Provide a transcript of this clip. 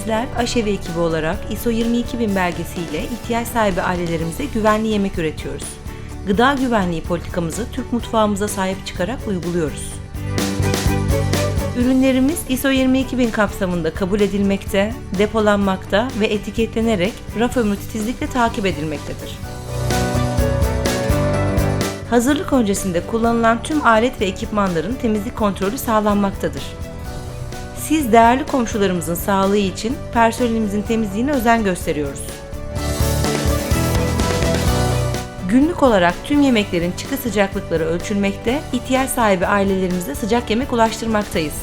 Bizler aşevi ekibi olarak ISO 22000 belgesiyle ihtiyaç sahibi ailelerimize güvenli yemek üretiyoruz. Gıda güvenliği politikamızı Türk mutfağımıza sahip çıkarak uyguluyoruz. Ürünlerimiz ISO 22000 kapsamında kabul edilmekte, depolanmakta ve etiketlenerek raf ömrü titizlikle takip edilmektedir. Hazırlık öncesinde kullanılan tüm alet ve ekipmanların temizlik kontrolü sağlanmaktadır. Siz değerli komşularımızın sağlığı için personelimizin temizliğine özen gösteriyoruz. Günlük olarak tüm yemeklerin çıkı sıcaklıkları ölçülmekte, ihtiyaç sahibi ailelerimize sıcak yemek ulaştırmaktayız.